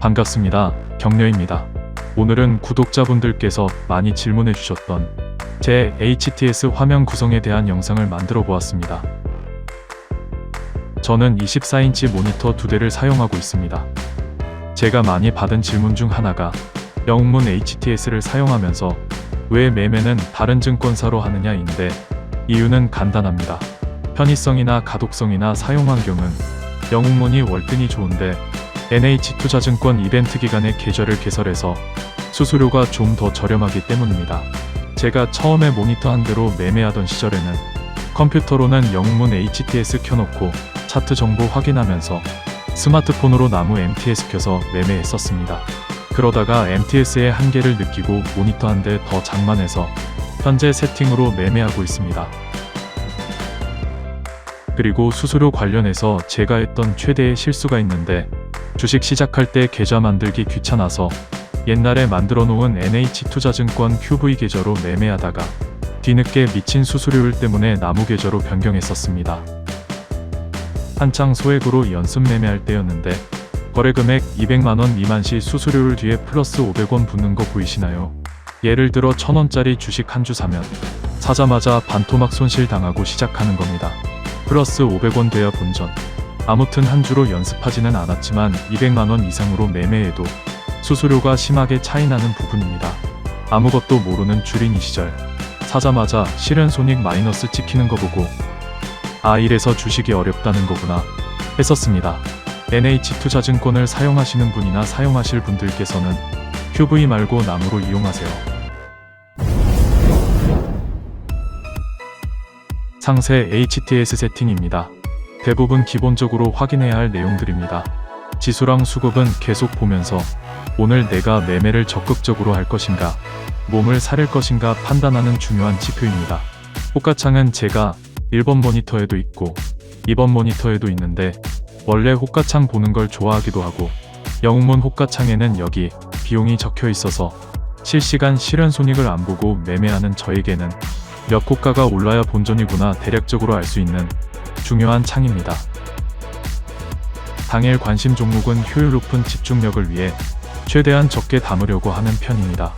반갑습니다. 격려입니다. 오늘은 구독자분들께서 많이 질문해 주셨던 제 HTS 화면 구성에 대한 영상을 만들어 보았습니다. 저는 24인치 모니터 두 대를 사용하고 있습니다. 제가 많이 받은 질문 중 하나가 영문 HTS를 사용하면서 왜 매매는 다른 증권사로 하느냐인데 이유는 간단합니다. 편의성이나 가독성이나 사용 환경은 영웅문이 월등히 좋은데 NH투자증권 이벤트 기간에 계좌를 개설해서 수수료가 좀 더 저렴하기 때문입니다. 제가 처음에 모니터 한 대로 매매하던 시절에는 컴퓨터로는 영문 HTS 켜놓고 차트 정보 확인하면서 스마트폰으로 나무 MTS 켜서 매매했었습니다. 그러다가 MTS의 한계를 느끼고 모니터 한 대 더 장만해서 현재 세팅으로 매매하고 있습니다. 그리고 수수료 관련해서 제가 했던 최대의 실수가 있는데 주식 시작할 때 계좌 만들기 귀찮아서 옛날에 만들어 놓은 NH투자증권 QV 계좌로 매매하다가 뒤늦게 미친 수수료율 때문에 나무 계좌로 변경했었습니다. 한창 소액으로 연습 매매할 때였는데 거래 금액 200만원 미만 시 수수료율 뒤에 플러스 500원 붙는 거 보이시나요? 예를 들어 1000원짜리 주식 한 주 사면 사자마자 반토막 손실 당하고 시작하는 겁니다. 플러스 500원 돼야 본전. 아무튼 한 주로 연습하지는 않았지만 200만원 이상으로 매매해도 수수료가 심하게 차이나는 부분입니다. 아무것도 모르는 주린이 시절 사자마자 실현 손익 마이너스 찍히는 거 보고 아 이래서 주식이 어렵다는 거구나 했었습니다. NH투자증권을 사용하시는 분이나 사용하실 분들께서는 QV 말고 나무로 이용하세요. 상세 HTS 세팅입니다. 대부분 기본적으로 확인해야 할 내용들입니다. 지수랑 수급은 계속 보면서 오늘 내가 매매를 적극적으로 할 것인가, 몸을 사릴 것인가 판단하는 중요한 지표입니다. 호가창은 제가 1번 모니터에도 있고 2번 모니터에도 있는데 원래 호가창 보는 걸 좋아하기도 하고 영웅문 호가창에는 여기 비용이 적혀 있어서 실시간 실현 손익을 안 보고 매매하는 저에게는 몇 호가가 올라야 본전이구나 대략적으로 알 수 있는 중요한 창입니다. 당일 관심 종목은 효율 높은 집중력을 위해 최대한 적게 담으려고 하는 편입니다.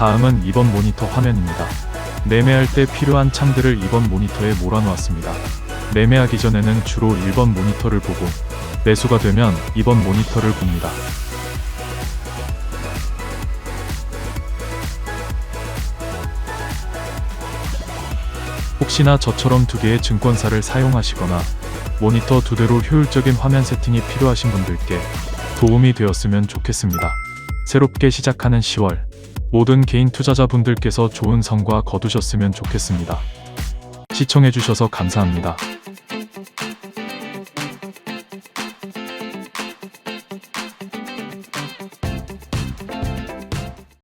다음은 2번 모니터 화면입니다. 매매할 때 필요한 창들을 2번 모니터에 몰아놓았습니다. 매매하기 전에는 주로 1번 모니터를 보고 매수가 되면 2번 모니터를 봅니다. 혹시나 저처럼 두 개의 증권사를 사용하시거나 모니터 두 대로 효율적인 화면 세팅이 필요하신 분들께 도움이 되었으면 좋겠습니다. 새롭게 시작하는 10월 모든 개인 투자자분들께서 좋은 성과 거두셨으면 좋겠습니다. 시청해주셔서 감사합니다.